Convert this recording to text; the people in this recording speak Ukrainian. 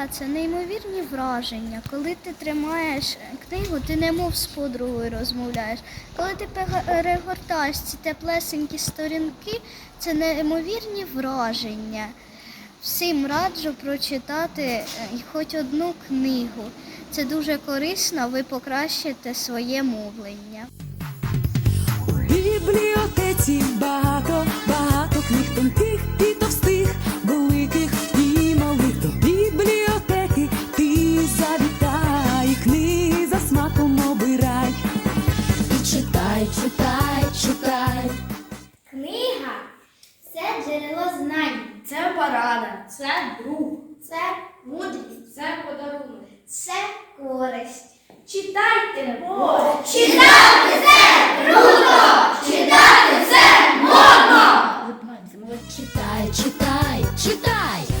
Книга це неймовірні враження. Коли ти тримаєш книгу, ти немов з подругою розмовляєш. Коли ти перегортаєш ці теплесенькі сторінки, це неймовірні враження. Всім раджу прочитати е, хоч одну книгу. Це дуже корисно, ви покращите своє мовлення. Читай, читай, читай. Книга це джерело знань, це порада, це друг, це мудрість, це подарунок, це користь. Читайте, бо читати це круто! Читати це модно! Читай, читай, читай.